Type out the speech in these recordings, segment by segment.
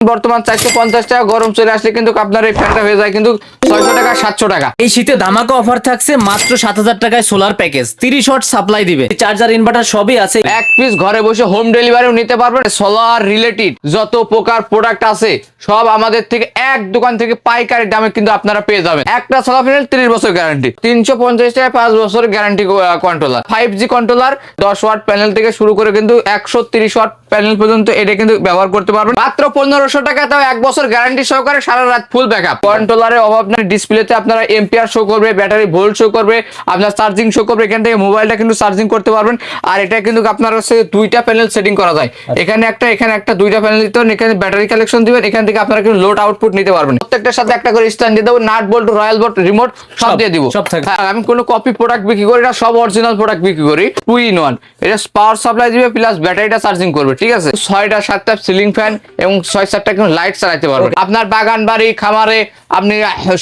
বর্তমান চারশো পঞ্চাশ টাকা গরম চলে আসলে কিন্তু আপনার এই ফ্যানটা হয়ে যায় কিন্তু ছয়শো টাকা সাতশো টাকা। এই শীতে ধামাকা অফার থাকছে মাত্র সাত হাজার টাকায় সোলার প্যাকেজ তিরিশ ওয়াট সাপ্লাই দিবে। চার্জার ইনভার্টার সবই আছে। এক পিস ঘরে বসে হোম ডেলিভারিও নিতে পারবেন সোলার রিলেটেড যত প্রকার প্রোডাক্ট আছে সব আমাদের থেকে এক দোকান থেকে পাইকারি দামে কিন্তু আপনারা পেয়ে যাবেন। একটা সোলার প্যানেল তিরিশ বছর গ্যারান্টি তিনশো পঞ্চাশ টাকা পাঁচ বছর guarantee controller five G controller দশ ওয়াট প্যানেল থেকে শুরু করে কিন্তু একশো তিরিশ ওয়াট প্যানেল পর্যন্ত এটা কিন্তু ব্যবহার করতে পারবেন। মাত্র পনেরোশো টাকা তাও এক বছর গ্যারান্টি সহকারে সারা রাত ফুল ব্যাকআপ কন্ট্রোলারের অভাব নাই ডিসপ্লেতে আপনারা এম্পিয়ার শো করবে ব্যাটারি ভোল্ট শো করবে আপনার চার্জিং শো করবে এখান থেকে মোবাইলটা কিন্তু চার্জিং করতে পারবেন। আর এটা কিন্তু আপনার হচ্ছে দুইটা প্যানেল সেটিং করা যায়। এখানে একটা এখানে একটা দুইটা প্যানেল দিতে পারেন এখানে ব্যাটারি কালেকশন দিবেন এখান থেকে আপনারা কিন্তু লোড আউটপুট নিতে পারবেন। প্রত্যেকটার সাথে একটা করে স্ট্যান্ড দিয়ে দেবো nut bolt royal bolt remote সব সব, দিয়ে দিব। হ্যাঁ, আমি কোনো কপি প্রোডাক্ট বিক্রি করি না সব অরিজিনাল প্রোডাক্ট বিক্রি করি। টু ইন ওয়ান এটা পাওয়ার সাপ্লাই দিবে প্লাস ব্যাটারিটা চার্জিং করবে ঠিক আছে? ছয়টা সাতটা সিলিং ফ্যান এবং ছয় সাতটা কিন্তু লাইট চালাতে পারবেন। আপনার বাগান বাড়ি খামারে আপনি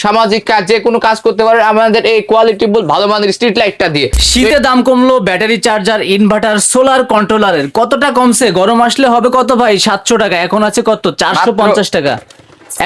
সামাজিক কাজ যে কোনো কাজ করতে পারেন আমাদের এই কোয়ালিটি ভালো মানের স্ট্রিট লাইটটা দিয়ে। শীতে দাম কমলো ব্যাটারি চার্জার ইনভার্টার সোলার কন্ট্রোলারের কতটা কমছে? গরম আসলে হবে কত ভাই? সাতশো টাকা এখন আছে কত? চারশো পঞ্চাশ টাকা।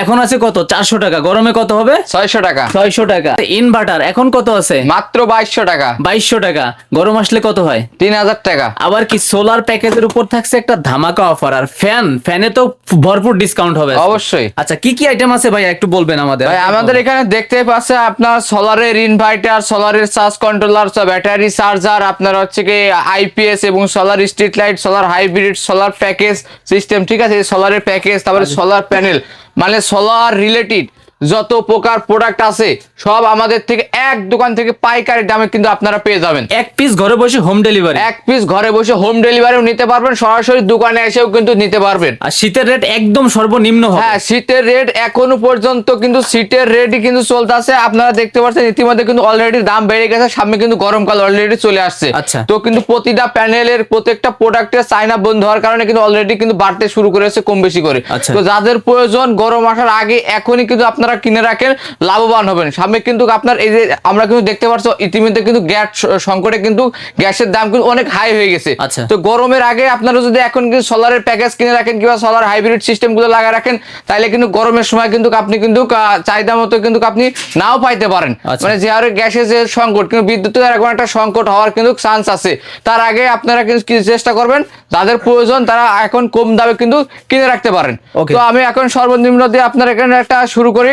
এখন আছে কত? চারশো টাকা। গরমে কত হবে? ছয়শো টাকা। ছয়শো টাকা। ইনভার্টার এখন কত আছে? মাত্র বাইশশো টাকা। বাইশশো টাকা। গরম আসলে কত হয়? তিন হাজার টাকা। আবার কি সোলার প্যাকেজের উপর থাকছে একটা ধামাকা অফার আর ফ্যান ফ্যানে তো ভরপুর ডিসকাউন্ট হবে অবশ্যই। আচ্ছা কি কি আইটেম আছে ভাই একটু বলবেন আমাদের। ভাই আমাদের এখানে দেখতে পাচ্ছে আপনার সোলারের ইনভার্টার সোলারের চার্জ কন্ট্রোলার ব্যাটারি চার্জার আপনার হচ্ছে কি আইপিএস এবং solar street light solar hybrid solar package system ঠিক আছে? সোলারের প্যাকেজ তারপরে সোলার প্যানেল মানে সোলার রিলেটেড যত প্রকার প্রোডাক্ট আছে সব আমাদের থেকে এক দোকান থেকে পাইকারি দামে কিন্তু আপনারা পেয়ে যাবেন। এক পিস ঘরে বসে হোম ডেলিভারি এক পিস ঘরে বসে হোম ডেলিভারিও নিতে পারবেন সরাসরি দোকানে এসেও কিন্তু নিতে পারবেন। আর শীতের রেট একদম সর্বনিম্ন হবে। হ্যাঁ শীতের রেট এখনও পর্যন্ত কিন্তু শীতের রেটই কিন্তু চলতেছে। আপনারা দেখতে পাচ্ছেন ইতিমধ্যে কিন্তু অলরেডি দাম বেড়ে গেছে সামনে কিন্তু গরমকাল অলরেডি চলে আসছে। আচ্ছা। তো কিন্তু প্রতিটা প্যানেলের প্রত্যেকটা প্রোডাক্টের চাইনা বন্ধ হওয়ার কারণে কিন্তু অলরেডি কিন্তু বাড়তে শুরু করেছে কম বেশি করে। আচ্ছা। তো যাদের প্রয়োজন গরম আসার আগে এখনই কিন্তু আপনারা কিনে রাখেন লাভবান হবেন সামনে কিন্তু আপনার এই যে আমরা কিন্তু দেখতে পাচ্ছি ইতিমধ্যে কিন্তু গ্যাস সংকটে কিন্তু গ্যাসের দাম কিন্তু অনেক হাই হয়ে গেছে আচ্ছা। তো গরমের আগে আপনারা যদি এখন কিন্তু সোলারের প্যাকেজ কিনে রাখেন কিংবা সোলার হাইব্রিড সিস্টেমগুলো লাগায় রাখেন তাহলে কিন্তু গরমের সময় কিন্তু আপনি কিন্তু চাহিদা মতো কিন্তু আপনি নাও পাইতে পারেন আচ্ছা। মানে যে হারে গ্যাসের যে সংকট কিন্তু বিদ্যুতের এখন একটা সংকট হওয়ার কিন্তু চান্স আছে তার আগে আপনারা কিন্তু কি চেষ্টা করবেন যাদের প্রয়োজন তারা এখন কম দামে কিন্তু কিনে রাখতে পারেন. তো আমি এখন সর্বনিম্ন দিয়ে আপনার এখানে একটা শুরু করি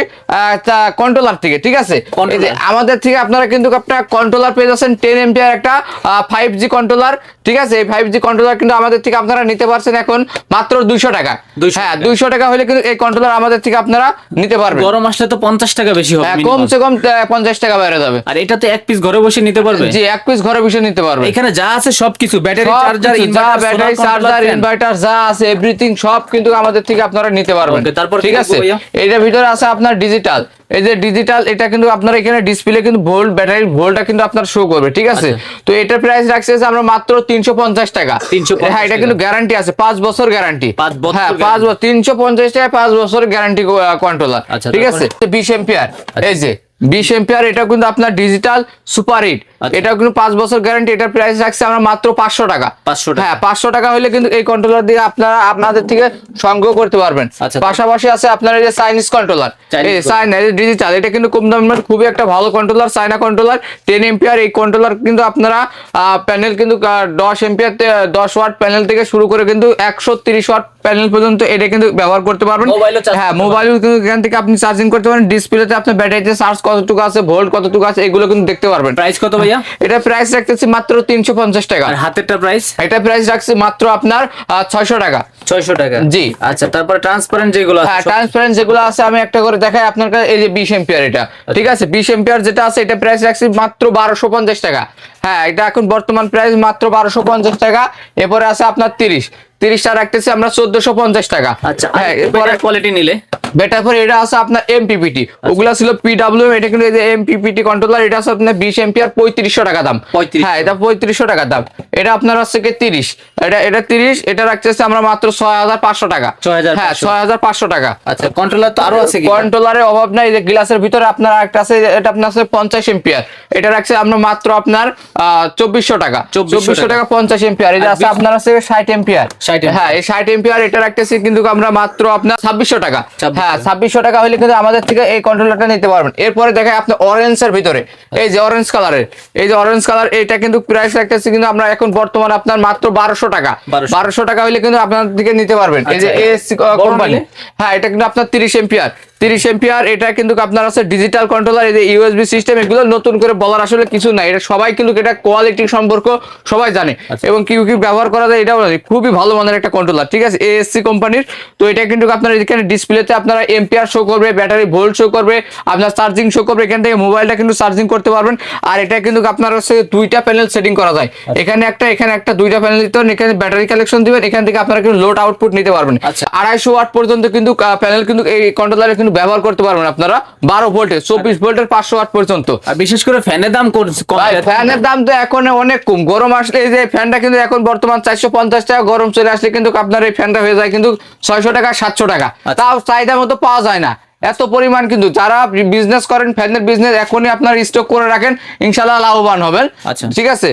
কন্ট্রোলার থেকে ঠিক আছে? আমাদের থেকে আপনারা কিন্তু একটা কন্ট্রোলার পেয়ে যাচ্ছেন টেন এমপিআর একটা ফাইভ জি কন্ট্রোলার ঠিক আছে? এই ফাইভ জি কন্ট্রোলার কিন্তু আমাদের থেকে আপনারা নিতে পারছেন এখন মাত্র দুইশো টাকা। হ্যাঁ দুইশো টাকা হলে কিন্তু এই কন্ট্রোলার আমাদের থেকে আপনারা নিতে পারবেন। গরম আসলে তো পঞ্চাশ টাকা বেশি হবে হ্যাঁ, কমসে কম পঞ্চাশ টাকা বেড়ে যাবে। আর এটা তো এক পিস ঘরে বসে নিতে পারবে? জি এক পিস ঘরে বসে নিতে পারবে। এখানে যা আছে সবকিছু ব্যাটারি চার্জার যা ব্যাটারি চার্জার ইনভার্টার যা আছে এভরিথিং সব কিন্তু আমাদের থেকে আপনারা নিতে পারবেন। তারপর ঠিক আছে? এটার ভিতরে আছে আপনার ডিজিটাল এই যে ডিজিটাল এটা কিন্তু আপনার এখানে ডিসপ্লে কিন্তু ভোল্ট ব্যাটারি ভোল্টটা কিন্তু আপনার শো করবে ঠিক আছে? তো এটার প্রাইস রাখছে আমরা মাত্র তিনশো পঞ্চাশ টাকা। 350 হ্যাঁ এটা কিন্তু গ্যারান্টি আছে পাঁচ বছর গ্যারান্টি পাঁচ বছর হ্যাঁ guarantee। পাঁচ বছর তিনশো পঞ্চাশ টাকা পাঁচ বছর গ্যারান্টি কন্ট্রোলার আচ্ছা, ঠিক আছে? তারপরে? বিশ এম্পিয়ার এই যে বিশ এম্পিয়ার এটা কিন্তু আপনার ডিজিটাল সুপার হিট আচ্ছা। এটা কিন্তু পাঁচ বছর গ্যারান্টি এটার প্রাইস রাখছে আমরা মাত্র পাঁচশো টাকা। 500 টাকা। হ্যাঁ পাঁচশো টাকা হলে কিন্তু এই কন্ট্রোলার দিয়ে আপনারা আপনাদের থেকে সংগ্রহ করতে পারবেন। আচ্ছা। পাশাপাশি আছে আপনার এই যে চাইনিজ কন্ট্রোলার এই চাইনা ডিজিটাল এটা কিন্তু কম দামের খুবই একটা ভালো controller China controller ten ampere এই কন্ট্রোলার কিন্তু আপনারা প্যানেল কিন্তু দশ এম্পিয়ার দশ ওয়াট প্যানেল থেকে শুরু করে কিন্তু একশো তিরিশ ওয়াট প্যানেল পর্যন্ত এটা কিন্তু ব্যবহার করতে পারবেন। হ্যাঁ মোবাইল কিন্তু এখান থেকে আপনি চার্জিং করতে পারেন ডিসপ্লেতে আপনার ব্যাটারিতে চার্জ কতটুকু আছে ভোল্ট কতটুকু আছে এগুলো কিন্তু দেখতে পারবেন। প্রাইস কত ভাইয়া? এটা প্রাইস রাখতেছি মাত্র তিনশো পঞ্চাশ টাকা। আর হাতেরটা প্রাইস এটা প্রাইস রাখছি মাত্র আপনার ছয়শো টাকা। ছয়শো টাকা। জি। আচ্ছা তারপরে ট্রান্সপারেন্ট যেগুলো আছে হ্যাঁ ট্রান্সপারেন্ট যেগুলো আছে আমি একটা করে দেখাই আপনার কাছে এই যে বিশ এম্পিয়ার এটা। ঠিক আছে? বিশ এম্পিয়ার যেটা আছে এটা প্রাইস রাখছি মাত্র বারোশো পঞ্চাশ টাকা। হ্যাঁ এটা এখন বর্তমান প্রাইস মাত্র বারোশো পঞ্চাশ টাকা এরপরে আছে আপনার তিরিশ। তিরিশটা রাখতেছি আমরা চোদ্দশো পঞ্চাশ টাকা। আচ্ছা হ্যাঁ কোয়ালিটি নিলে। বেটার এটা আছে আপনার এমপিপিটি ওগুলা ছিল পিডাব্লিউ এটা কিন্তু এমপিপিটি কন্ট্রোলার এটা আছে আপনার বিশ পঁয়ত্রিশশো টাকা দাম। হ্যাঁ এটা পঁয়ত্রিশশো টাকা দাম। এটা আপনার হচ্ছে কি তিরিশ। এটা এটা তিরিশ এটা রাখতেছে আমরা মাত্র ছয় হাজার পাঁচশো টাকা। হ্যাঁ ছয় হাজার পাঁচশো টাকা। আচ্ছা কন্ট্রোলার তো আরও আছে কন্ট্রোলারের অভাব নাই যে গ্লাসের ভিতরে আপনার একটা আছে এটা আপনার আছে পঞ্চাশ এম্পিয়ার এটা রাখছে আমরা মাত্র আপনার চব্বিশশো টাকা। চব্বিশশো টাকা। পঞ্চাশ এম্পিয়ার এটা আছে আপনার আছে ষাট এম্পিয়ার 60 ampere। হ্যাঁ এই ষাট এম্পিয়ার এটা রাখতেছি কিন্তু আমরা মাত্র আপনার ছাব্বিশশো টাকা। হ্যাঁ ছাব্বিশশো টাকা হলে কিন্তু আমাদের থেকে এই কন্ট্রোলারটা নিতে পারবেন। এরপরে দেখায় আপনার অরেঞ্জের ভিতরে। এই যে অরেঞ্জ কালারের এই যে অরেঞ্জ কালার এটা কিন্তু প্রাইস রাখতেছি কিন্তু আমরা এখন বর্তমান আপনার মাত্র বারোশো টাকা। বারোশো। টাকা হলে কিন্তু আপনার থেকে নিতে পারবেন। এই যে আচ্ছা, কোম্পানি হ্যাঁ এটা কিন্তু আপনার তিরিশ এম্পিয়ার তিরিশ এম্পিয়ার এটা কিন্তু আপনার আছে ডিজিটাল কন্ট্রোলার এই যে ইউএসবি সিস্টেম এগুলো নতুন করে বলার আসলে কিছু নাই। এটা সবাই কিন্তু এটা কোয়ালিটি সম্পর্ক সবাই জানে। আচ্ছা। এবং কি কি ব্যবহার করা যায় এটাও খুবই ভালো মানের একটা কন্ট্রোলার ঠিক আছে? এএসসি কোম্পানির তো এটা কিন্তু আপনার এখানে ডিসপ্লেতে আপনারা এম্পিয়ার শো করবে ব্যাটারি ভোল্ট শো করবে আপনার চার্জিং শো করবে এখান থেকে মোবাইলটা কিন্তু চার্জিং করতে পারবেন। আর এটা কিন্তু আপনার হচ্ছে দুইটা প্যানেল সেটিং করা যায়। এখানে একটা এখানে একটা দুইটা প্যানেল দিতে পারেন এখানে ব্যাটারি কালেকশন দিবেন এখান থেকে আপনারা কিন্তু লোড আউটপুট নিতে পারবেন। আচ্ছা। আড়াইশো ওয়াট পর্যন্ত কিন্তু প্যানেল কিন্তু এই কন্ট্রোলারে কিন্তু ব্যবহার করতে পারবেন আপনারা। বারো ভোল্টের চব্বিশ ভোল্টের পাঁচশো ওয়াট পর্যন্ত। আর বিশেষ করে ফ্যানের দাম। ফ্যানের দাম তো এখন অনেক কম। গরম আসলে এই যে ফ্যানটা কিন্তু এখন বর্তমান চারশো পঞ্চাশ টাকা গরম চলে আসলে কিন্তু আপনার এই ফ্যানটা হয়ে যায় কিন্তু ছয়শো টাকা সাতশো টাকা। আচ্ছা। তাও চাহিদা মতো পাওয়া যায় না। এত পরিমাণ কিন্তু যারা বিজনেস করেন ফ্যানের বিজনেস এখনই আপনার স্টক করে রাখেন ইনশাল্লাহ লাভবান হবেন। আচ্ছা। ঠিক আছে?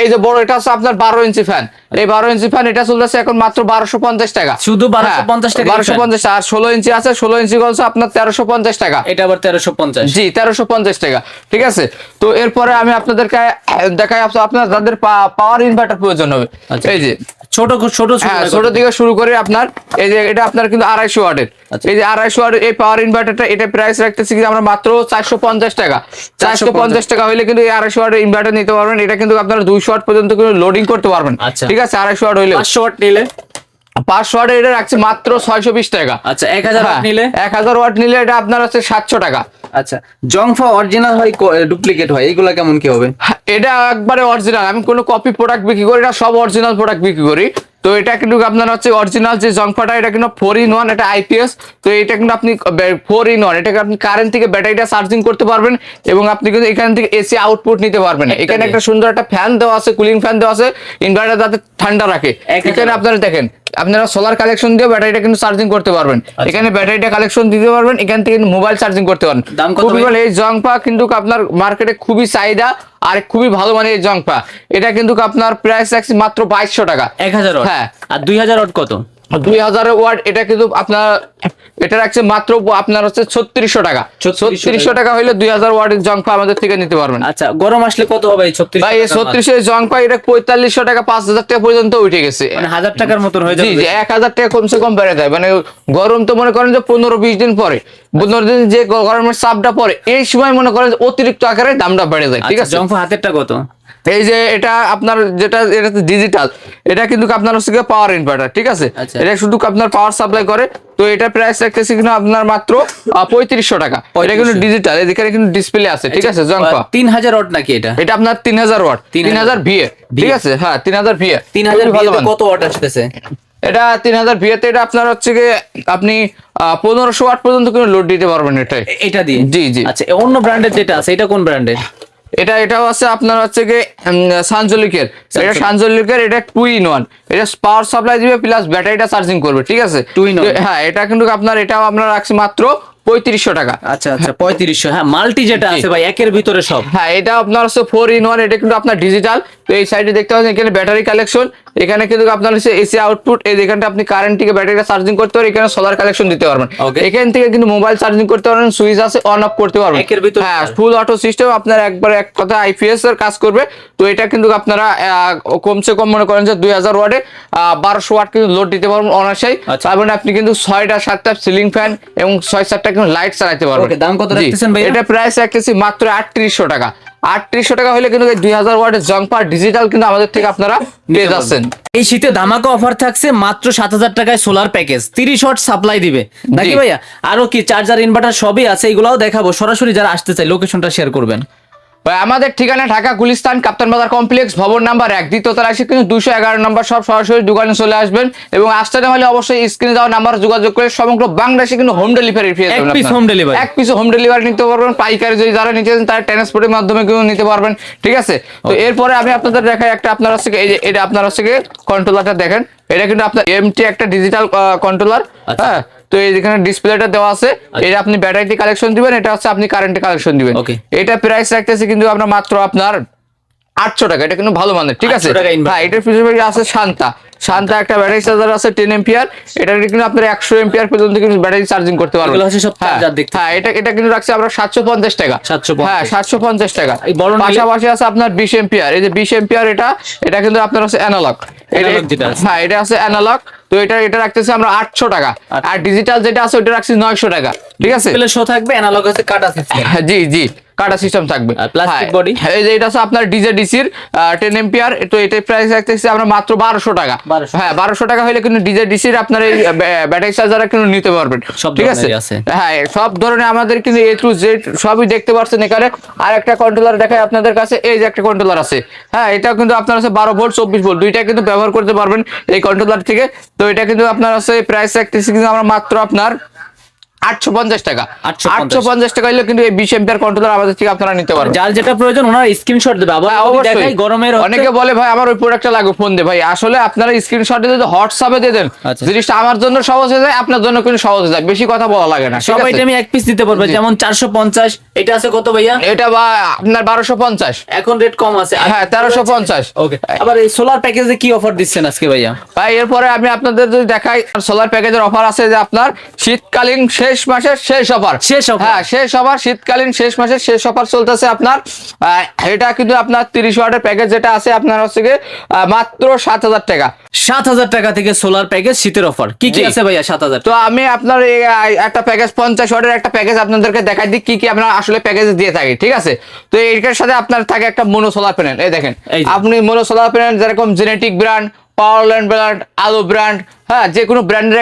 এই যে বড় এটা হচ্ছে আপনার বারো ইঞ্চি ফ্যান এই বারো ইঞ্চি ফ্যান এটা চলতেছে এখন মাত্র বারোশো পঞ্চাশ টাকা। শুধু 1250 টাকা বারোশো পঞ্চাশ আর ষোলো ইঞ্চি আছে ষোলো ইঞ্চি বলছে আপনার তেরোশো পঞ্চাশ টাকা। এটা আবার তেরোশো পঞ্চাশ। জি তেরোশো পঞ্চাশ টাকা ঠিক আছে? তো এরপরে আমি আপনাদেরকে দেখাই আপনার যাদের পাওয়ার ইনভার্টার প্রয়োজন হবে। আচ্ছা। এই যে ছোট ছোট ছোট হ্যাঁ থেকে শুরু করে আপনার। এই যে এটা আপনার কিন্তু আড়াইশো ওয়াটের। আচ্ছা। এই যে আড়াইশো ওয়াটের এই পাওয়ার ইনভার্টারটা এটা প্রাইস রাখতেছি কিন্তু আমরা মাত্র চারশো পঞ্চাশ টাকা। চারশো পঞ্চাশ টাকা হলে কিন্তু এই আড়াইশো ওয়াটের ইনভার্টার নিতে পারবেন। এটা কিন্তু আপনারা দুইশো ওয়াট পর্যন্ত কিন্তু লোডিং করতে পারবেন। আচ্ছা। ঠিক আছে আড়াইশো ওয়াট হইলে পাঁচশো ওয়াট নিলে? পাঁচশো ওয়াট এটা রাখছে মাত্র ছয়শো বিশ টাকা। আচ্ছা এক হাজার ওয়াট নিলে? এক হাজার ওয়াট নিলে এটা আপনার হচ্ছে সাতশো টাকা। আচ্ছা জংফা অরিজিনাল হয় ডুপ্লিকেট হয় এইগুলা কেমন কি হবে? হ্যাঁ, এটা একবারে অরিজিনাল আমি কোনো কপি প্রোডাক্ট বিক্রি করি না সব অরিজিনাল প্রোডাক্ট বিক্রি করি। তো এটা কিন্তু আপনার হচ্ছে অরিজিনাল যে জংফাটা এটা কিন্তু ফোর ইন ওয়ান এটা আইপিএস তো এটা কিন্তু আপনি ফোর ইন ওয়ান এটাকে আপনি কারেন্ট থেকে ব্যাটারিটা চার্জিং করতে পারবেন এবং আপনি কিন্তু এখান থেকে এসি আউটপুট নিতে পারবেন। এখানে একটা সুন্দর একটা ফ্যান দেওয়া আছে কুলিং ফ্যান দেওয়া আছে ইনভার্টার যাতে ঠান্ডা রাখে। এখানে আপনারা দেখেন আপনারা সোলার কালেকশন দিয়ে ব্যাটারিটা কিন্তু চার্জিং করতে পারবেন। আচ্ছা। এখানে ব্যাটারিটা কালেকশন দিতে পারবেন এখান থেকে মোবাইল চার্জিং করতে পারবেন। দাম কত খুবই ভালো এই জংপা কিন্তু আপনার মার্কেটে খুবই চাহিদা আর খুবই ভালো মানে এই জংপা এটা কিন্তু আপনার প্রাইস মাত্র বাইশশো টাকা। এক হাজার হ্যাঁ। আর দুই হাজার কত? দুই হাজার ওয়াট এটা কিন্তু আপনার এটা রাখছে মাত্র আপনার হচ্ছে ছত্রিশশো টাকা। 3600 ছত্রিশশো টাকা হলে দুই হাজার ওয়াটের জংপা আমাদের থেকে নিতে পারবেন। আচ্ছা গরম আসলে কত হবে এই ছত্রিশ ভাই এই ছত্রিশের এটা পঁয়তাল্লিশশো টাকা পাঁচ হাজার টাকা পর্যন্ত উঠে গেছে। মানে হাজার টাকার মতন হয়ে যাবে জি এক হাজার টাকা কমসে কম বেড়ে যায়। মানে গরম তো মনে করেন যে পনেরো বিশ দিন পরে। পনেরো দিন যে গরমের চাপটা পরে এই সময় মনে করেন অতিরিক্ত আকারে দামটা বেড়ে যায় ঠিক আচ্ছা, আছে? জংফা হাতেরটা কত? এই যে এটা আপনার যেটা এটা ডিজিটাল এটা কিন্তু আপনার হচ্ছে কি পাওয়ার ইনভার্টার ঠিক আছে? আচ্ছা। এটা শুধু আপনার পাওয়ার সাপ্লাই করে। তো এটা প্রাইস রাখতেছি কিন্তু আপনার মাত্র পঁয়ত্রিশশো টাকা। এটা কিন্তু 3500 ডিজিটাল এখানে কিন্তু ডিসপ্লে আছে ঠিক আছে জংপা? তিন হাজার ওয়াট নাকি এটা? এটা আপনার তিন হাজার ওয়াট তিন 3000 হাজার ভিএ ঠিক আছে? হ্যাঁ তিন হাজার ভিএ তিন হাজার কত ওয়াট আসতেছে? এটা তিন হাজার ভিএতে এটা আপনার হচ্ছে কি আপনি পনেরোশো ওয়াট পর্যন্ত কিন্তু লোড দিতে পারবেন এটাই। এটা দিয়ে? জি, জি। আচ্ছা অন্য ব্র্যান্ডের যেটা আছে এটা কোন ব্র্যান্ডের এটা এটাও আছে আপনার হচ্ছে কি সানজলিকের। এটা সানজলিকের এটা টু ইন ওয়ান এটা পাওয়ার সাপ্লাই দিবে প্লাস ব্যাটারিটা চার্জিং করবে ঠিক আছে? Two in? হ্যাঁ এটা কিন্তু আপনার এটাও আমরা রাখছি মাত্র পঁয়ত্রিশশো টাকা। আচ্ছা আচ্ছা পঁয়ত্রিশশো হ্যাঁ মাল্টি যেটা আছে ভাই একের ভিতরে সব। হ্যাঁ এটা আপনার হচ্ছে ফোর ইন ওয়ান এটা কিন্তু আপনার ডিজিটাল তো এই সাইডে দেখতে পাচ্ছেন এখানে ব্যাটারি কালেকশন এখানে কিন্তু আপনার হচ্ছে এসি আউটপুট এই এখানটা আপনি কারেন্ট থেকে ব্যাটারিটা চার্জিং করতে পারবেন এখানে সোলার কালেকশন দিতে পারবেন। এখান থেকে কিন্তু মোবাইল চার্জিং করতে পারবেন সুইচ আছে অন অফ করতে পারবেন। একের ভিতরে হ্যাঁ ফুল অটো সিস্টেম আপনার একবার এক কথা আইপিএস এর কাজ করবে। তো এটা কিন্তু আপনারা কমসে কম মনে করেন যে দুই হাজার ওয়াটে বারোশো ওয়াট কিন্তু লোড দিতে পারবেন অনার্সাই আচ্ছা। তার মানে আপনি কিন্তু ছয়টা সাতটা সিলিং ফ্যান এবং ছয় সাতটা কিন্তু লাইট চালাতে পারবেন। দাম কত রাখতেছেন ভাই এটা প্রাইস রাখতেছি মাত্র আটত্রিশশো টাকা। আটত্রিশশো টাকা হলে কিন্তু দুই হাজার ওয়াটের জংপার ডিজিটাল কিন্তু আমাদের থেকে আপনারা পেয়ে যাচ্ছেন। এই শীতে ধামাকা অফার থাকছে মাত্র সাত হাজার টাকায় সোলার প্যাকেজ তিরিশ ওয়াট সাপ্লাই দিবে। নাকি ভাইয়া? আরও কি চার্জার ইনভার্টার সবই আছে এগুলাও দেখাবো। সরাসরি যারা আসতে চাই লোকেশনটা শেয়ার করবেন। আমাদের ঠিকানা ঢাকা গুলিস্তান কাপ্তান বাজার কমপ্লেক্স ভবন নাম্বার এক দ্বিতীয় তলা এসে কিন্তু দুশো এগারো নম্বর সব সরাসরি দোকানে চলে আসবেন। এবং আসতে না হলে অবশ্যই স্ক্রিনে দেওয়া নাম্বার যোগাযোগ করে সমগ্র বাংলাদেশে কিন্তু হোম ডেলিভারি পেয়ে যাবেন piece আপনারা। এক পিস হোম ডেলিভারি নিতে পারবেন পাইকারি যদি যারা নিতে চান তারা ট্রান্সপোর্টের মাধ্যমে কিন্তু নিতে পারবেন ঠিক আছে? তো এরপরে আমি আপনাদের দেখাই একটা আপনার হচ্ছে এই যে এটা আপনার হচ্ছে কন্ট্রোলারটা দেখেন। এটা কিন্তু আপনার এমটি একটা ডিজিটাল কন্ট্রোলার আচ্ছা। হ্যাঁ? তো এখানে ডিসপ্লেটা দেওয়া আছে এটা আপনি ব্যাটারিতে কালেকশন দিবেন এটা হচ্ছে আপনি কারেন্টে কালেকশন দিবেন। এটা প্রাইস রাখতেছে কিন্তু আপনার মাত্র আপনার আটশো টাকা এটা কিন্তু ভালো মানের ঠিক আছে? 800 টাকা হ্যাঁ এটার পিছনে আছে শান্তা। শান্তা একটা ব্যাটারি চার্জার আছে টেন এম্পিয়ার এটা কিন্তু আপনার একশো এম্পিয়ার পর্যন্ত কিন্তু ব্যাটারি চার্জিং করতে পারবেন। হ্যাঁ। হ্যাঁ এটা এটা কিন্তু রাখছে আমরা সাতশো পঞ্চাশ টাকা। 750 হ্যাঁ সাতশো পঞ্চাশ টাকা। পাশাপাশি আছে আপনার বিশ এম্পিয়ার এই যে বিশ এম্পিয়ার এটা এটা কিন্তু আপনার হচ্ছে অ্যানালগ আছে। হ্যাঁ এটা আছে অ্যানালগ তো এটা এটা রাখতেছে আমরা আটশো টাকা। আর ডিজিটাল যেটা আছে ওটা রাখছি নয়শো টাকা। ঠিক আছে? শো থাকবে অ্যানালগ আছে। কাটা হ্যাঁ, জি জি। কাটা সিস্টেম থাকবে। plastic হ্যাঁ, body? এই যে এটা হচ্ছে আপনার ডিজে ডিসির টেন এম্পিয়ার তো এটার প্রাইস রাখতেছি আমরা মাত্র বারোশো টাকা। হ্যাঁ বারোশো টাকা হলে কিন্তু ডিজে ডিসির আপনার এই ব্যাটারি চার্জার কিন্তু নিতে পারবেন। সব ঠিক আছে? আছে। হ্যাঁ সব ধরনের আমাদের কিন্তু এ টু জেড সবই দেখতে পাচ্ছেন এখানে। আর একটা কন্ট্রোলার দেখায় আপনাদের কাছে এই যে একটা কন্ট্রোলার আছে। হ্যাঁ এটা কিন্তু আপনার আছে বারো ভোল্ট চব্বিশ ভোল্ট দুইটা কিন্তু ব্যবহার করতে পারবেন এই কন্ট্রোলার থেকে। তো এটা কিন্তু আপনার আছে প্রাইস রাখতেছি কিন্তু আমরা মাত্র আপনার আটশো পঞ্চাশ টাকা। আটশো পঞ্চাশ। টাকা হলে কিন্তু এই বিশ এম্পিয়ার কন্ট্রোলার আমাদের থেকে আপনারা নিতে পারবেন। যার যেটা প্রয়োজন ওনার স্ক্রিনশট দেবে। আবার হ্যাঁ, যদি অবশ্যই। দেখাই গরমের অনেকে বলে ভাই আমার ওই প্রোডাক্টটা লাগবে ফোন দে। ভাই আসলে আপনারা স্ক্রিনশট যদি হোয়াটসঅ্যাপে দিয়ে দেন আচ্ছা। জিনিসটা আমার জন্য সহজ হয়ে যায় আপনার জন্য কিন্তু সহজ হয়ে যায়। বেশি কথা বলা লাগে না ঠিক সব আছে? আইটেমে এক পিস দিতে পারবে। যেমন চারশো পঞ্চাশ এটা আছে কত ভাইয়া? এটা বা আপনার বারোশো পঞ্চাশ। এখন রেট কম আছে। হ্যাঁ তেরোশো পঞ্চাশ। ওকে আবার এই সোলার প্যাকেজে কি অফার দিচ্ছেন আজকে ভাইয়া? ভাই এরপরে আমি আপনাদের যদি দেখাই সোলার প্যাকেজের অফার আছে যে আপনার শীতকালীন শেষ মাসের শেষ অফার শেষ? হ্যাঁ শেষ অফার শীতকালীন শেষ মাসের শেষ অফার চলতেছে আপনার। এটা কিন্তু আপনার তিরিশ ওয়াটের প্যাকেজ যেটা আছে আপনার হচ্ছে গিয়ে, মাত্র সাত হাজার টাকা। সাত হাজার টাকা থেকে সোলার প্যাকেজ শীতের অফার কি কি আছে ভাইয়া সাত হাজার? তো আমি আপনার একটা প্যাকেজ পঞ্চাশ ওয়াটের একটা প্যাকেজ আপনাদেরকে দেখাই দিই কি কি আমরা আসলে প্যাকেজ দিয়ে থাকি ঠিক আছে? তো এটার সাথে আপনার থাকে একটা মোনো সোলার প্যানেল এই দেখেন আপনি মোনো সোলার প্যানেল যেরকম genetic brand Powerland brand Alo brand হ্যাঁ যে কোনো ব্র্যান্ডের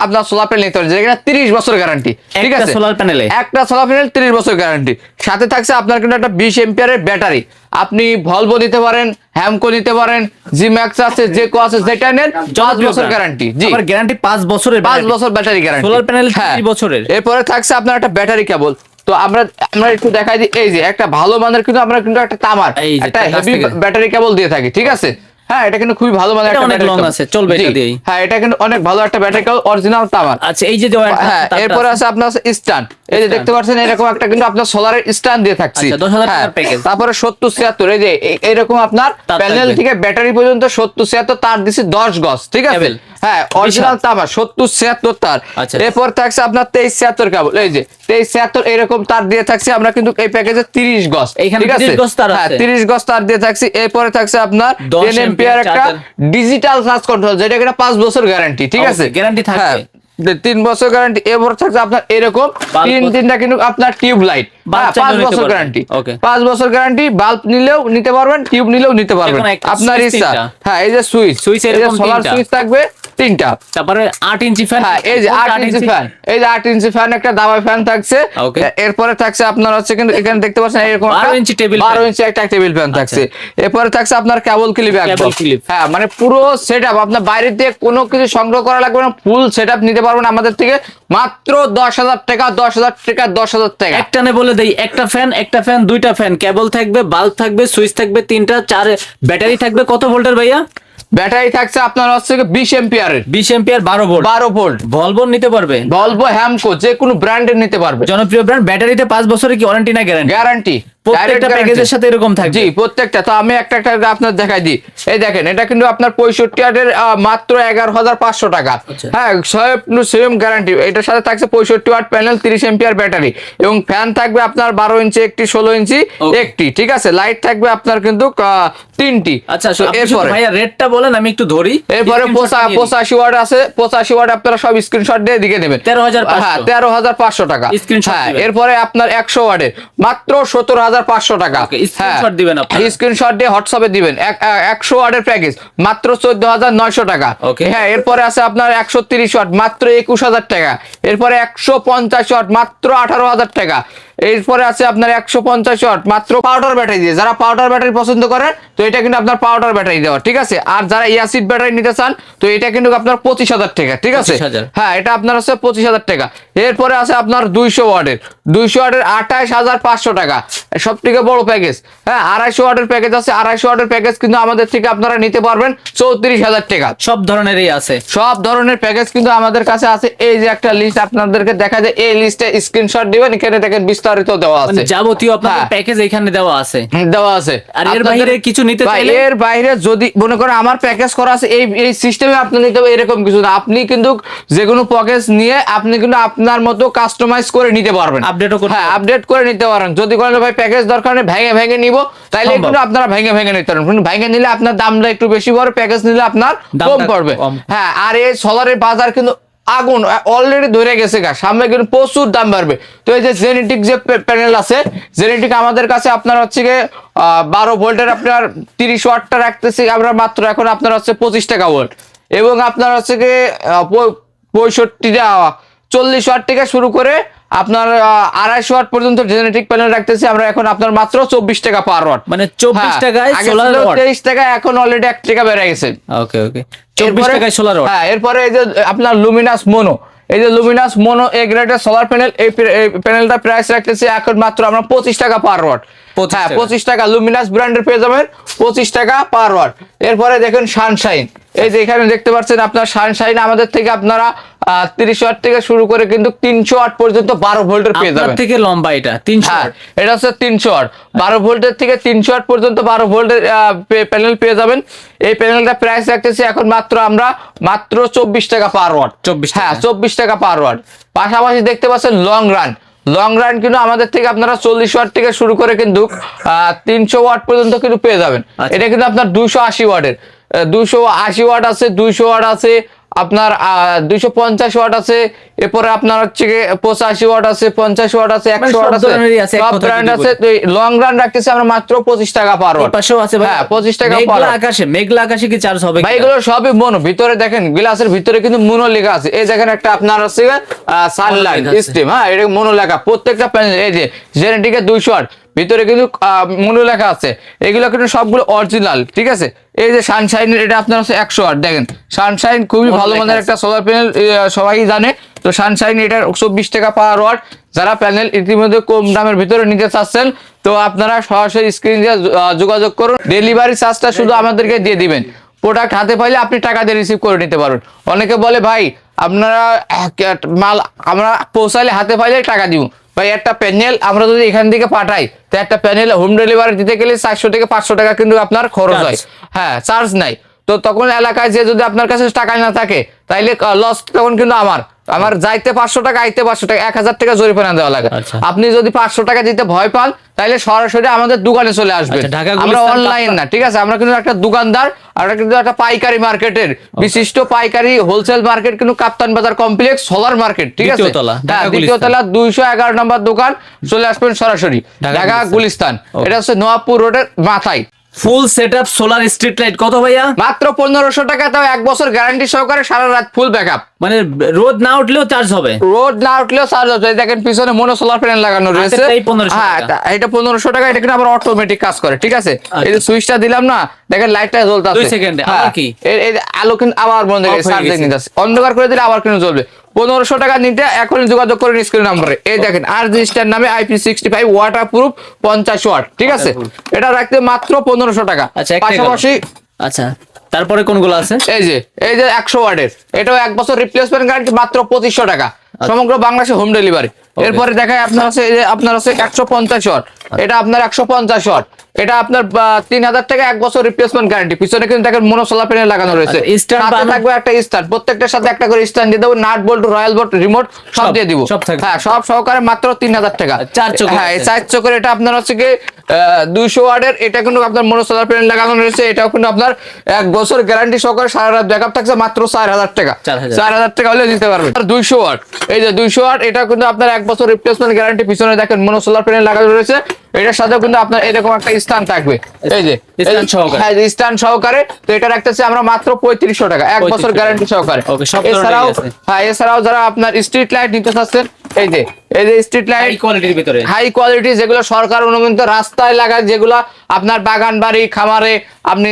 আপনার সোলার প্যানেল নিতে পারেন তিরিশ বছর গ্যারান্টি ঠিক আছে? সোলার এ? একটা সোলার প্যানেল তিরিশ বছর গ্যারান্টি সাথে থাকছে আপনার কিন্তু একটা বিশ এম্পিয়ারের ব্যাটারি আপনি ভলভো নিতে পারেন হ্যামকো নিতে পারেন জি ম্যাক্স আছে যে কো আছে যেটা নেন পাঁচ বছর গ্যারান্টি জি। গ্যারান্টি পাঁচ বছরের পাঁচ বছর ব্যাটারি গ্যারান্টি Solar panel 30 বছরের। এরপরে থাকছে আপনার একটা ব্যাটারি কেবল তো আমরা আমরা একটু দেখাই দিই এই যে একটা ভালো মানের কিন্তু আমরা কিন্তু একটা তামার একটা হেভি ব্যাটারি কেবল দিয়ে থাকি ঠিক আছে? হ্যাঁ এটা কিন্তু খুবই ভালো মানে একটা অনেক লং আছে, চলবে এটা দিয়েই। হ্যাঁ এটা কিন্তু অনেক ভালো একটা ব্যাটারি কাল অরিজিনাল তামার আচ্ছা এই যে হ্যাঁ এরপর আছে। আপনার স্ট্যান্ড এই যে দেখতে পাচ্ছেন এরকম একটা কিন্তু আপনার সোলারের স্ট্যান্ড দিয়ে থাকছি আচ্ছা, 10,000 হ্যাঁ। তারপরে সত্তর ছিয়াত্তর এই যে এরকম আপনার প্যানেল থেকে ব্যাটারি পর্যন্ত সত্তর ছিয়াত্তর তার দিছি দশ গজ ঠিক আছে। হ্যাঁ অরিজিনাল তামার সত্তর ছিয়াত্তর তার। আচ্ছা। এরপর থাকছে আপনার তেইশ ছিয়াত্তর কেবল। এই যে তেইশ ছিয়াত্তর এরকম তার দিয়ে থাকছে আমরা কিন্তু এই প্যাকেজে তিরিশ গজ এইখানে ঠিক আছে? 30 গজ তার হ্যাঁ তিরিশ গজ তার দিয়ে থাকছে। এরপরে থাকছে আপনার টেন এম্পিয়ার একটা ডিজিটাল চার্জ কন্ট্রোল যেটা কিনা পাঁচ বছর গ্যারান্টি ঠিক আছে? guarantee থাকবে। হ্যাঁ, তিন বছর গ্যারান্টি এরপর থাকছে আপনার এরকম তিন তিনটা কিন্তু আপনার টিউব লাইট পাঁচ বছর। গ্যারান্টি পাঁচ বছর গ্যারান্টি বাল্ব নিলেও নিতে পারবেন টিউব নিলেও নিতে পারবেন। আপনার ইচ্ছা। হ্যাঁ এই যে সুইচ এরকম সোলার সুইচ থাকবে। তিনটা। তারপরে আট ইঞ্চি ফ্যান এই যে আট ইঞ্চি ফ্যান এই যে আট ইঞ্চি ফ্যান একটা দাবাই ফ্যান থাকছে। এরপরে থাকছে আপনার হচ্ছে কিন্তু এখানে দেখতে পাচ্ছেন এরকম 12 ইঞ্চি table বারো ইঞ্চি একটা টেবিল ফ্যান থাকছে। এরপরে থাকছে আপনার কেবল ক্লিপ Cable হ্যাঁ মানে পুরো সেট আপ আপনার বাইরে দিয়ে কোনো কিছু সংগ্রহ করা লাগবে না ফুল সেট আপ নিতে পারবেন আমাদের থেকে মাত্র দশ হাজার টাকা দশ হাজার টাকা দশ হাজার টাকা। একটা নে বলে দেই একটা ফ্যান একটা ফ্যান দুইটা ফ্যান কেবল থাকবে বাল্ব থাকবে সুইচ থাকবে তিনটা চার ব্যাটারি থাকবে। কত ভোল্টের ভাইয়া? ব্যাটারি থাকছে আপনার হচ্ছে বিশ এম্পিয়ারের বিশ এম্পিয়ার বারো ভোল্ট বারো ভোল্ট ভলভো নিতে পারবে? ভলভো হ্যামকো যে কোনো ব্র্যান্ডের নিতে পারবে। জনপ্রিয় ব্র্যান্ড ব্যাটারিতে পাঁচ বছরের কি ওয়ারেন্টি না গ্যারান্টি গ্যারান্টি প্রত্যেকটা প্যাকেজের সাথে এরকম থাকবে। জি প্রত্যেকটা। তো আমি একটা একটা আপনার দেখাই দিই। এই দেখেন এটা কিন্তু আপনার পঁয়ষট্টি হাজার মাত্র এগারো হাজার পাঁচশো টাকা। আচ্ছা। হ্যাঁ সেম গ্যারান্টি এটার সাথে থাকছে পঁয়ষট্টি ওয়াট প্যানেল তিরিশ এম্পিয়ার ব্যাটারি। এবং ফ্যান থাকবে আপনার বারো ইঞ্চি একটি ষোলো ইঞ্চি একটি। ঠিক আছে? লাইট থাকবে আপনার কিন্তু তিনটি। আচ্ছা এরপরে ভাইয়া রেটটা বলেন আমি একটু ধরি। এরপরে। পঁচাশি ওয়াট আছে। পঁচাশি ওয়াট আপনারা সব স্ক্রিনশট দিয়ে দিকে নেবেন। 13,500 হ্যাঁ তেরো হাজার পাঁচশো টাকা। Screenshot হ্যাঁ এরপরে আপনার একশো ওয়াটের। মাত্র সত্তর হাজার পাঁচশো টাকা। Okay, screenshot দিবেন। স্ক্রিনশট দিয়ে হোয়াটসঅ্যাপে দিবেন। এক- এক- একশো ওয়াটের প্যাকেজ মাত্র চোদ্দ হাজার নয়শো টাকা। Okay. হ্যাঁ এরপরে আছে আপনার একশো তিরিশ ওয়াট মাত্র একুশ হাজার টাকা। এরপরে একশো পঞ্চাশ ওয়াট মাত্র আঠারো হাজার টাকা। এরপরে আছে আপনার একশো পঞ্চাশ ওয়াট মাত্র পাউডার ব্যাটারি দিয়ে। যারা পাউডার ব্যাটারি পছন্দ করেন তো এটা কিন্তু আপনার পাউডার ব্যাটারি দেওয়া ঠিক আছে? আর যারা ইয়াসিড ব্যাটারি নিতে চান তো এটা কিন্তু আপনার পঁচিশ হাজার টাকা ঠিক আছে? হ্যাঁ এটা আপনার আছে পঁচিশ হাজার টাকা। এরপরে আছে আপনার দুইশো ওয়াটের। দুইশো ওয়াটের আঠাশ হাজার পাঁচশো টাকা। সব থেকে বড় প্যাকেজ হ্যাঁ আড়াইশো ওয়াটের প্যাকেজ আছে। আড়াইশো ওয়াটের প্যাকেজ কিন্তু আমাদের থেকে আপনারা নিতে পারবেন চৌত্রিশ হাজার টাকা। সব ধরনেরই আছে। সব ধরনের প্যাকেজ কিন্তু আমাদের কাছে আছে। এই যে একটা লিস্ট আপনাদেরকে দেখা যায় এই লিস্টে স্ক্রিনশট দিবেন। এখানে দেখেন বিস্তারিত দেওয়া মানে আছে। যাবতীয় আপনার হ্যাঁ। প্যাকেজ এখানে দেওয়া আছে। দেওয়া আছে। আর এর বাইরে কিছু নিতে চাইলে? এর বাইরে যদি মনে করেন আমার প্যাকেজ করা আছে এই এই সিস্টেমে আপনি নিতে এরকম কিছু না। আপনি কিন্তু যে কোনো প্যাকেজ নিয়ে আপনি কিন্তু আপনার মতো কাস্টমাইজ করে নিতে পারবেন। আপডেটও করতে হ্যাঁ আপডেট করে নিতে পারেন। যদি করেন ভাই প্যাকেজ দরকার নেই ভেঙে ভেঙে নিব তাইলে কিন্তু আপনারা ভেঙে ভেঙে নিতে পারেন। কিন্তু ভেঙে নিলে আপনার দামটা একটু বেশি পড়ে প্যাকেজ নিলে আপনার কম পড়বে। হ্যাঁ আর এই সোলারের বাজার কিন্তু আগুন অলরেডি ধরে গেছে গা। সামনে কিন্তু প্রচুর দাম বাড়বে। তো এই যে জেনেটিক যে প্যানেল আছে জেনেটিক আমাদের কাছে আপনার হচ্ছে গিয়ে বারো ভোল্টের আপনার তিরিশ ওয়াটটা রাখতেছি। আমরা মাত্র এখন আপনার হচ্ছে পঁচিশ টাকা ভোল্ট এবং আপনার হচ্ছে গিয়ে পঁয়ষট্টিটা, চল্লিশ ওয়াট থেকে শুরু করে আপনার আড়াইশো ওয়াট পর্যন্ত জেনেটিক প্যানেল রাখতেছি। আমরা এখন আপনার মাত্র চব্বিশ টাকা পার ওয়াট মানে 24 টাকায় solar তেইশ টাকা এখন অলরেডি এক টাকা বেড়ে গেছে। ওকে ওকে চব্বিশ টাকায় সোলার হ্যাঁ এরপরে এই যে আপনার লুমিনাস মোনো এই যে লুমিনাস মোনো এ গ্রেডের সোলার প্যানেল এই প্যানেলটা প্রাইস রাখতেছি এখন মাত্র আমরা পঁচিশ টাকা পার ওয়াট 25 হ্যাঁ। পঁচিশ টাকা। লুমিনাস ব্র্যান্ডের পেয়ে যাবেন পঁচিশ টাকা পার ওয়াট এরপরে দেখেন সানশাইন এই যে এখানে দেখতে পাচ্ছেন আপনার সানশাইন আমাদের থেকে আপনারা তিরিশ ওয়াট থেকে শুরু করে কিন্তু তিনশো ওয়াট পর্যন্ত বারো ভোল্টের পেয়ে যাবেন। থেকে লম্বা এটা তিনশো হ্যাঁ এটা হচ্ছে তিনশো ওয়াট বারো ভোল্টের থেকে তিনশো ওয়াট পর্যন্ত বারো ভোল্টের প্যানেল পেয়ে যাবেন। এই প্যানেলটা প্রাইস রাখতেছি এখন মাত্র আমরা মাত্র চব্বিশ টাকা পার ওয়াট 24 হ্যাঁ চব্বিশ টাকা পার ওয়াট পাশাপাশি দেখতে পাচ্ছেন লং রান লং রান কিন্তু আমাদের থেকে আপনারা চল্লিশ ওয়াট থেকে শুরু করে কিন্তু তিনশো ওয়াট পর্যন্ত কিন্তু পেয়ে যাবেন আচ্ছা। এটা কিন্তু আপনার দুশো আশি ওয়াটের দুশো আশি ওয়াট আছে দুইশো ওয়াট আছে আপনার দুইশো পঞ্চাশ ওয়াট আছে এরপরে আপনার হচ্ছে পঁচাশি ওয়াট আছে পঞ্চাশ ওয়াট আছে মানে একশো সব ওয়াট আছে সব ব্র্যান্ড আছে লং রান রাখতেছি আমরা মাত্র পঁচিশ টাকা পার ওয়াট আছে ভাই। হ্যাঁ পঁচিশ টাকা পার মেঘলা আকাশে মেঘলা আকাশে কি চার্জ হবে ভাই এগুলো সবই মনো ভিতরে দেখেন গ্লাসের ভিতরে কিন্তু মনো লেখা আছে। এই দেখেন একটা আপনার আছে। সানলাইট স্টিম হ্যাঁ এটা মনো লেখা। প্রত্যেকটা প্যানেল এই যে জেনেটিকের দুইশো আট। ভিতরে কিন্তু মনো লেখা আছে। এগুলো কিন্তু সবগুলো অরিজিনাল ঠিক আছে? এই যে সানশাইনের এটা আপনার হচ্ছে একশো আট দেখেন। সানশাইন খুবই ভালো মানের একটা সোলার প্যানেল সবাই জানে। তো সানশাইন এটা চব্বিশ টাকা পাওয়ার ওয়াট যারা প্যানেল ইতিমধ্যে কম দামের ভিতরে নিতে চাচ্ছেন তো আপনারা সরাসরি স্ক্রিন দিয়ে যোগাযোগ করুন। ডেলিভারি চার্জটা শুধু আমাদেরকে দিয়ে দিবেন। প্রোডাক্ট হাতে পাইলে আপনি টাকা দিয়ে রিসিভ করে নিতে পারবেন। অনেকে বলে ভাই আপনারা মাল আমরা পৌঁছালে হাতে পাইলে টাকা দিব। ভাই একটা প্যানেল আমরা যদি এখান থেকে পাঠাই তো একটা প্যানেল হোম ডেলিভারি দিতে গেলে চারশো থেকে পাঁচশো টাকা কিন্তু আপনার খরচ হয়। হ্যাঁ চার্জ নাই। তো তখন এলাকায় যে যদি আপনার কাছে টাকা না থাকে তাইলে লস তখন কিন্তু আমার। আমার যাইতে পাঁচশো টাকা আইতে পাঁচশো টাকা এক হাজার টাকা জরিমানা দেওয়া লাগে। আচ্ছা। আপনি যদি পাঁচশো টাকা দিতে ভয় পান তাহলে সরাসরি আমাদের দোকানে চলে আসবেন। আচ্ছা, আমরা অনলাইন না ঠিক আছে? আমরা কিন্তু একটা দোকানদার আমরা কিন্তু একটা পাইকারি মার্কেটের বিশিষ্ট পাইকারি হোলসেল মার্কেট কিন্তু কাপ্তান বাজার কমপ্লেক্স সোলার মার্কেট ঠিক আছে? দ্বিতীয় তলা, হ্যাঁ দ্বিতীয় তলা দুইশো এগারো নম্বর দোকান চলে আসবেন সরাসরি ঢাকা। গুলিস্তান। এটা হচ্ছে নোয়াপুর রোডের মাথায়। Full set up solar street light. কত ভাইয়া? মাত্র পনেরোশো টাকা তাও এক বছর গ্যারান্টি সহকারে সারা রাত ফুল ব্যাকআপ। মানে রোদ না উঠলেও চার্জ হবে? রোড না উঠলেও চার্জ এই দেখেন পিছনে মনো সোলার প্যানেল লাগানো রয়েছে। হ্যাঁ এটা পনেরোশো টাকা এটা কিন্তু আবার অটোমেটিক কাজ করে ঠিক আছে? আচ্ছা। এই যে সুইচটা দিলাম না দেখেন লাইটটা জ্বলতে দুই সেকেন্ডে, আবার কি? এই আলো কিন্তু আবার বন্ধ হয়ে চার্জিং গেছে। নিতে অন্ধকার করে দিলে আবার কিন্তু জ্বলবে। পনেরোশো টাকা নিতে এখন যোগাযোগ করেন স্ক্রিন নাম্বারে। এই দেখেন আর জিনিসটার নামে IP sixty five waterproof পঞ্চাশ ওয়াট ঠিক আছে? এটা রাখতে মাত্র পনেরোশো টাকা। আচ্ছা। পাশাপাশি আচ্ছা তারপরে কোনগুলো আছে? এই যে এই যে একশো ওয়ার্ডের এটাও এক বছর রিপ্লেসমেন্ট গ্যারান্টি মাত্র পঁচিশশো টাকা। আচ্ছা। সমগ্র বাংলাদেশে হোম ডেলিভারি এরপরে দেখায় আপনার আছে আপনার আছে একশো পঞ্চাশ আচ্ছা। এটা আপনার একশো পঞ্চাশ এটা আপনার তিন হাজার টাকা এক বছর রিপ্লেসমেন্ট গ্যারান্টি পিছনে কিন্তু দেখেন মনো সোলার প্যানেল লাগানো রয়েছে। আচ্ছা, সাথে থাকবে একটা স্ট্যান্ড প্রত্যেকটার সাথে একটা করে স্ট্যান্ড দিয়ে দেবো। Nut bolt royal bolt remote সব দিয়ে দিব। হ্যাঁ সব সহকারে মাত্র তিন হাজার টাকা। চার চোখের হ্যাঁ এই চার চোখের এটা আপনার হচ্ছে কি দুইশো ওয়ার্ডের। এটা কিন্তু আপনার মনো সোলার প্যানেল লাগানো রয়েছে। এটাও কিন্তু আপনার এক বছর গ্যারান্টি সহকারে সারা রাত ব্যাকআপ থাকছে মাত্র চার হাজার টাকা। 4,000 চার হাজার টাকা হলে দিতে পারবেন। দুইশো ওয়াট এই যে দুইশো ওয়াট এটা কিন্তু আপনার এক বছর রিপ্লেসমেন্ট গ্যারান্টি পিছনে দেখেন মনো সোলার প্যানেল লাগানো রয়েছে। এটার সাথে কিন্তু আপনার এরকম একটা স্থান থাকবে। এই যে সহকারে। হ্যাঁ স্ট্যান্ড সহকারে। তো এটা রাখতেছে আমরা মাত্র পঁয়ত্রিশশো টাকা এক বছর গ্যারান্টি সহকারে। এছাড়াও। হ্যাঁ এছাড়াও যারা আপনার স্ট্রিট লাইট নিতে চাচ্ছেন এই যে এই যে স্ট্রিট লাইট কোয়ালিটির ভিতরে। হাই কোয়ালিটি যেগুলো সরকার অনুমোদিত রাস্তায় লাগায় যেগুলো আপনার বাগান বাড়ি খামারে আপনি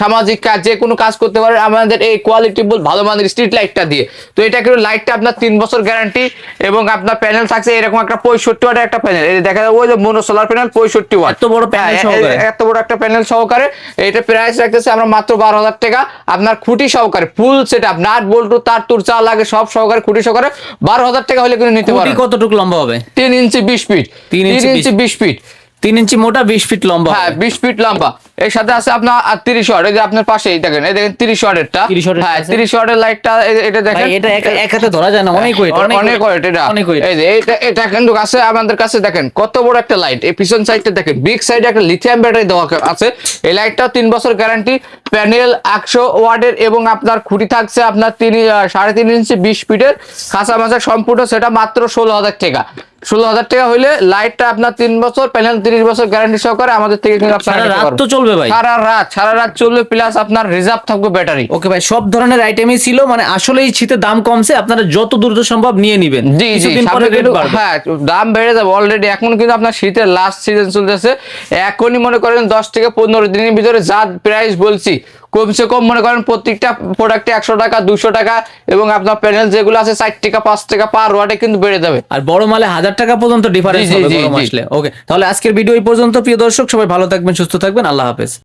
সামাজিক কাজ যে কোনো কাজ করতে পারেন আমাদের এই কোয়ালিটি ভালো মানের স্ট্রিট লাইটটা দিয়ে। তো এটা কিন্তু লাইটটা আপনার তিন বছর গ্যারান্টি এবং আপনার প্যানেল থাকছে এরকম একটা পঁয়ষট্টি ওয়াটের একটা প্যানেল এই দেখা যায় ওই যে মোনো সোলার প্যানেল পঁয়ষট্টি ওয়াট। এত বড় হ্যাঁ, সহকারে? এত বড় একটা প্যানেল সহকারে এটা প্রাইস রাখতেছে আমরা মাত্র বারো হাজার টাকা। আপনার খুঁটি সহকারে ফুল সেট আপ নাট বল্টু তার তুর চা লাগে সব সহকারে খুঁটি সহকারে বারো হাজার টাকা হলে কিন্তু নিতে পারেন কতটুকু লম্বা হবে? তিন ইঞ্চি বিশ ফিট তিন ইঞ্চি বিশ ফিট তিন ইঞ্চি মোটা বিশ ফিট লম্বা হ্যাঁ বিশ ফিট লম্বা। এর সাথে আছে আপনার তিরিশ ওয়াট এই যে আপনার পাশেই দেখেন এই দেখেন তিরিশ 30 ওয়াটেরটা হ্যাঁ। তিরিশ ওয়াটের লাইটটা এটা দেখেন। এটা এক- এক হাতে ধরা যায় না অনেক ওয়েট অনেক ওয়েট এটা। অনেক weight। এই যে এটা এটা কিন্তু আছে আমাদের কাছে দেখেন কত বড় একটা লাইট এই পিছন সাইডটা দেখেন বিগ সাইডে একটা লিথিয়াম ব্যাটারি দেওয়া আছে। এই লাইটটা তিন বছর গ্যারান্টি প্যানেল একশো ওয়াটের এবং আপনার খুঁটি থাকছে আপনার তিন সাড়ে তিন ইঞ্চি বিশ ফিটের। কাঁচা মাছা সম্পূর্ণ সেটা মাত্র ষোলো হাজার টাকা। ষোলো হাজার টাকা হইলে লাইটটা আপনার তিন বছর প্যানেল তিরিশ বছর গ্যারান্টি সহকারে আমাদের থেকে কিন্তু আপনারা রাত তো চলবে ভাই। সারা রাত সারা রাত চলবে প্লাস আপনার রিজার্ভ থাকবে ব্যাটারি ওকে ভাই সব ধরনের আইটেমই ছিল মানে আসলে এই শীতে দাম কমছে আপনারা যত দ্রুত সম্ভব নিয়ে নিবেন। জি হ্যাঁ দাম বেড়ে যাবে অলরেডি এখন কিন্তু আপনার শীতের লাস্ট সিজন চলতেছে। এখনই মনে করেন দশ থেকে পনেরো দিনের ভিতরে যা প্রাইস বলছি কমসে কম মনে করেন প্রত্যেকটা প্রোডাক্টে একশো টাকা দুশো টাকা এবং আপনার প্যানেল যেগুলো আছে ষাট টাকা পাঁচ টাকা পার ওয়াটে কিন্তু বেড়ে যাবে। আর বড় মালে হাজার টাকা পর্যন্ত ডিফারেন্স হবে ওকে তাহলে আজকের ভিডিও এই পর্যন্ত। প্রিয় দর্শক সবাই ভালো থাকবেন সুস্থ থাকবেন। আল্লাহ হাফেজ।